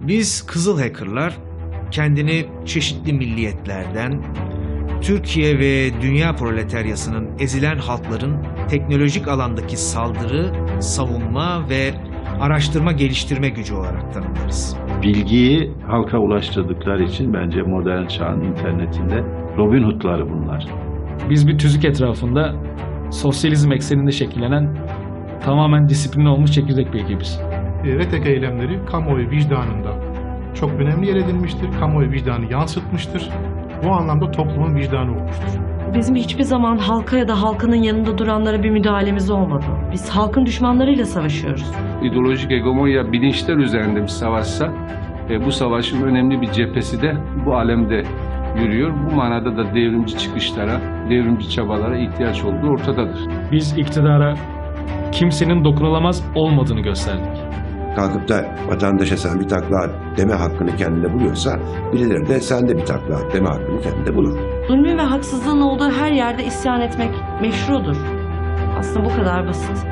Biz Kızıl Hacker'lar kendini çeşitli milliyetlerden, Türkiye ve dünya proletaryasının ezilen halkların teknolojik alandaki saldırı, savunma ve araştırma geliştirme gücü olarak tanımlarız. Bilgiyi halka ulaştırdıkları için bence modern çağın internetinde Robin Hood'ları bunlar. Biz bir tüzük etrafında sosyalizm ekseninde şekillenen tamamen disiplinli olmuş çekirdek bir ekibiz. E, RETEK eylemleri kamuoyu vicdanında çok önemli yer edilmiştir. Kamuoyu vicdanı yansıtmıştır. Bu anlamda toplumun vicdanı olmuştur. Bizim hiçbir zaman halka ya da halkının yanında duranlara bir müdahalemiz olmadı. Biz halkın düşmanlarıyla savaşıyoruz. ideolojik hegemonya bilinçler üzerinde bir savaşsa e, bu savaşın önemli bir cephesi de bu alemde yürüyor. Bu manada da devrimci çıkışlara, devrimci çabalara ihtiyaç olduğu ortadadır. Biz iktidara kimsenin dokunulamaz olmadığını gösterdik. kalkıp da vatandaşa sen bir takla at deme hakkını kendine buluyorsa birileri de sen de bir takla at deme hakkını kendine bulur. Zulmün ve haksızlığın olduğu her yerde isyan etmek meşrudur. Aslında bu kadar basit.